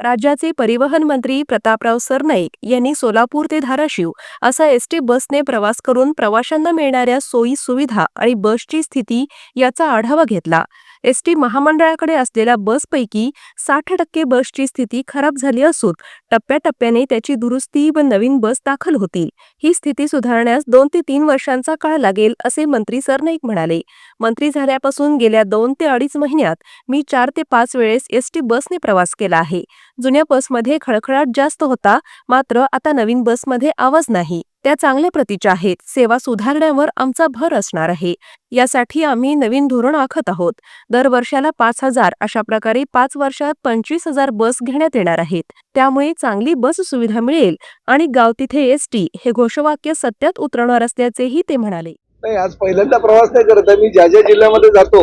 राज्याचे परिवहन मंत्री प्रतापराव सरनाईक यांनी सोलापूर ते धाराशिव असा एसटी बसने प्रवास करून प्रवाशांना मिळणाऱ्या सोयी सुविधा आणि बसची स्थिती याचा आढावा घेतला. एसटी महामंडळाकडे असलेल्या बसपैकी साठ टक्के बसची स्थिती खराब झाली असून टप्प्याटप्प्याने त्याची दुरुस्ती व नवीन बस दाखल होतील. ही स्थिती सुधारण्यास दोन ते तीन वर्षांचा काळ लागेल असे मंत्री सरनाईक म्हणाले. मंत्री झाल्यापासून गेल्या दोन ते अडीच महिन्यात मी चार ते पाच वेळेस एसटी बसने प्रवास केला आहे. जुन्या बसमध्ये खळखळाट जास्त होता मात्र आता नवीन बसमध्ये आवाज नाही. त्या चांगल्या प्रतीच्या आहेत. सेवा सुधारण्यावर आमचा भर असणार आहे. यासाठी आम्ही नवीन धोरण आखत आहोत. दर वर्षाला पाच हजार अशा प्रकारे पाच वर्षात पंचवीस हजार बस घेण्यात येणार आहेत. त्यामुळे चांगली बस सुविधा मिळेल आणि गाव तिथे एस टी हे घोषवाक्य सत्यात उतरवणार असल्याचेही ते म्हणाले. नाही आज पहिल्यांदा प्रवास नाही करत आहे. मी ज्या ज्या जिल्ह्यामध्ये जातो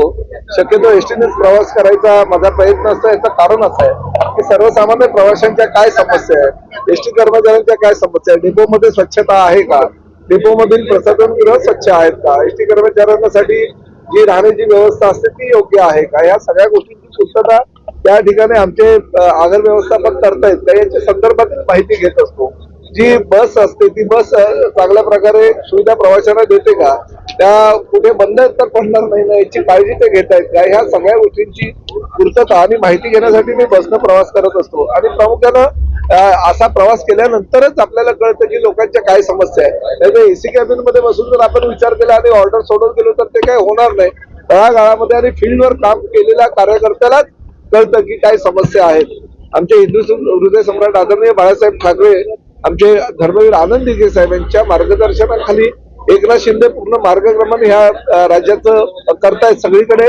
शक्यतो एसटीनेच प्रवास करायचा माझा प्रयत्न असतो. याचं कारण असं आहे. की सर्वसामान्य प्रवाशांच्या काय समस्या आहेत? एसटी कर्मचाऱ्यांच्या काय समस्या आहेत? डेपोमध्ये स्वच्छता आहे का? डेपोमधील प्रसाधनगृह स्वच्छ आहेत का? एसटी कर्मचाऱ्यांसाठी जी राहण्याची व्यवस्था असते ती योग्य आहे का? या सगळ्या गोष्टींची पूर्तता त्या ठिकाणी आमचे आगर व्यवस्थापन करतायत का? याच्या संदर्भातील माहिती घेत असतो. जी बस असते ती बस चांगल्या प्रकारे सुविधा प्रवाशांना देते का? त्या कुठे बंद तर पडणार नाही ना? याची काळजी ते घेत आहेत का? ह्या सगळ्या गोष्टींची पूर्तता आणि माहिती घेण्यासाठी मी बसनं प्रवास करत असतो. आणि प्रामुख्यानं असा प्रवास केल्यानंतरच आपल्याला कळतं की लोकांच्या काय समस्या आहेत. नाही एसी कॅबिनमध्ये बसून जर आपण विचार केला आणि ऑर्डर सोडून गेलो तर ते काय होणार नाही. तळागाळामध्ये आणि फील्डवर काम केलेल्या कार्यकर्त्यालाच कळतं की काय समस्या आहेत. आमचे हिंदू हृदय सम्राट आदरणीय बाळासाहेब ठाकरे आमचे धर्मवीर आनंद दिघे साहेब यांच्या मार्गदर्शनाखाली एकनाथ शिंदे पूर्ण मार्गक्रमण ह्या राज्याचं करतायत सगळीकडे.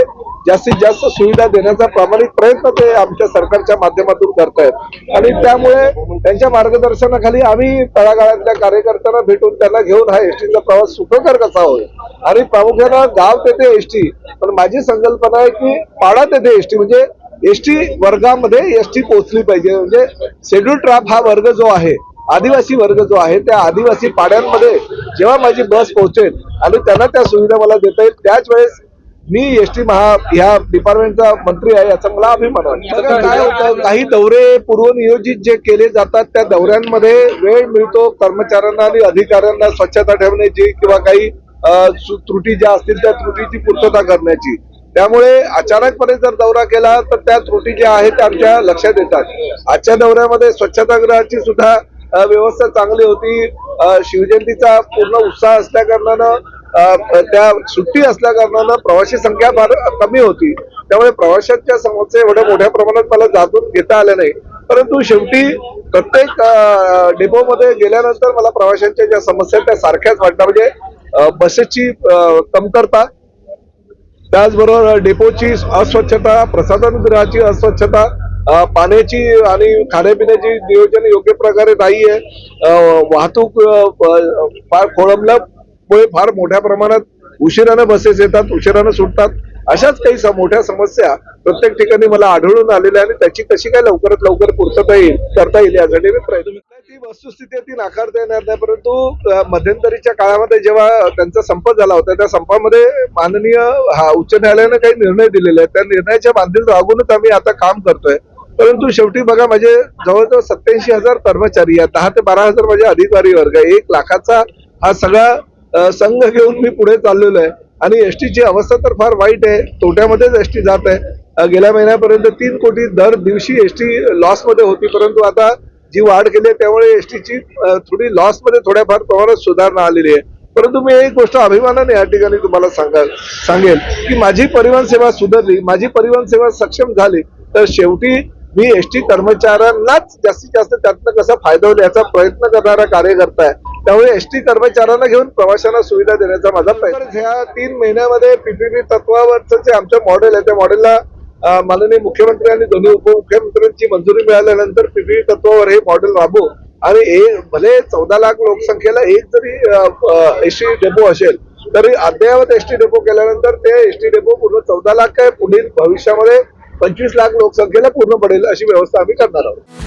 जास्तीत जास्त सुविधा देण्याचा प्रामाणिक प्रयत्न ते आमच्या सरकारच्या माध्यमातून करतायत. आणि त्यामुळे त्यांच्या मार्गदर्शनाखाली आम्ही तळागाळातल्या कार्यकर्त्यांना भेटून त्यांना घेऊन हा एसटीचा प्रवास सुखकर कसा होईल? आणि प्रामुख्यानं गाव तेथे एसटी पण माझी संकल्पना आहे की पाडा तेथे एसटी म्हणजे एसटी वर्गामध्ये एसटी पोहोचली पाहिजे. म्हणजे शेड्यूल ट्राप हा वर्ग जो आहे आदिवासी वर्ग जो आहे त्या आदिवासी पाड्यांमध्ये जेव्हा माझी बस पोहोचेल आणि त्यांना त्या सुविधा मला देता येईल त्याच वेळेस मी एसटी महा ह्या डिपार्टमेंटचा मंत्री आहे याचा मला अभिमान वाटतो काय होतं काही दौरे पूर्वनियोजित जे केले जातात त्या दौऱ्यांमध्ये वेळ मिळतो कर्मचाऱ्यांना आणि अधिकाऱ्यांना स्वच्छता ठेवण्याची किंवा काही त्रुटी ज्या असतील त्या त्रुटीची पूर्तता करण्याची. त्यामुळे अचानकपणे जर दौरा केला तर त्या त्रुटी ज्या आहेत त्या आमच्या लक्षात येतात. आजच्या दौऱ्यामध्ये स्वच्छतागृहाची सुद्धा व्यवस्था चांगली होती. शिवजयंतीचा पूर्ण उत्साह असल्या कारणानं त्या सुट्टी असल्या कारणानं संख्या फार कमी होती. त्यामुळे प्रवाशांच्या समस्या एवढ्या मोठ्या प्रमाणात मला जातून घेता आल्या नाही. परंतु शेवटी प्रत्येक डेपोमध्ये गेल्यानंतर मला प्रवाशांच्या ज्या समस्या आहेत त्या सारख्याच वाटतात. म्हणजे बसेसची कमतरता त्याचबरोबर डेपोची अस्वच्छता प्रसाधनगृहाची अस्वच्छता पाण्याची आणि खाण्यापिण्याची नियोजन योग्य प्रकारे नाहीये. वाहतूक अ, मुळे फार मोठ्या प्रमाणात उशिरानं बसेस येतात उशिरानं सुटतात. अशाच काही मोठ्या समस्या प्रत्येक ठिकाणी मला आढळून आलेल्या आणि त्याची कशी काय लवकरात लवकर पूर्तता येईल करता येईल यासाठी मी प्रयत्न ती वस्तुस्थिती ती नाकारता येणार नाही परंतु मध्यंतरीच्या काळामध्ये जेव्हा त्यांचा संप झाला होता त्या संपामध्ये माननीय हा उच्च न्यायालयानं काही निर्णय दिलेले आहेत. त्या निर्णयाच्या बांधील राहूनच आम्ही आता काम करतोय. परंतु शेवटी बघा माझे जवळजवळ सत्याऐंशी हजार कर्मचारी आहेत दहा ते बारा हजार माझे अधिकारी वर्ग आहे. एक लाखाचा हा सगळा संघ घेऊन मी पुढे चाललेलो आहे. आणि एसटीची अवस्था तर फार वाईट आहे. तोट्यामध्येच एसटी जात आहे. गेल्या महिन्यापर्यंत तीन कोटी दर दिवशी एसटी टी लॉसमध्ये होती. परंतु आता जी वाढ केली आहे त्यामुळे एसटीची थोडी लॉसमध्ये थोड्याफार प्रमाणात सुधारणा आलेली आहे. परंतु मी एक गोष्ट अभिमानाने या ठिकाणी तुम्हाला सांगा सांगेल की माझी परिवहन सेवा सुधारली माझी परिवहन सेवा सक्षम झाली तर शेवटी मी एसटी कर्मचाऱ्यांनाच जास्तीत जास्त त्यातनं कसा फायदा होईल याचा प्रयत्न करणारा कार्यकर्ता आहे. त्यामुळे एस टी कर्मचाऱ्यांना घेऊन प्रवाशांना सुविधा देण्याचा माझा प्रयत्न ह्या तीन महिन्यामध्ये पीपीपी तत्वावरचं जे आमचं मॉडेल आहे त्या मॉडेलला माननीय मुख्यमंत्री आणि दोन्ही उपमुख्यमंत्र्यांची मंजुरी मिळाल्यानंतर पीपीपी तत्वावर हे मॉडेल राबवू आणि एक भले चौदा लाख लोकसंख्येला एक जरी एस टी डेपो असेल तरी अद्ययावत एस टी डेपो केल्यानंतर ते एस टी डेपो पूर्ण चौदा लाख काय पुढील भविष्यामध्ये पंचवीस लाख लोकसंख्येला पूर्ण पडेल अशी व्यवस्था आम्ही करणार आहोत.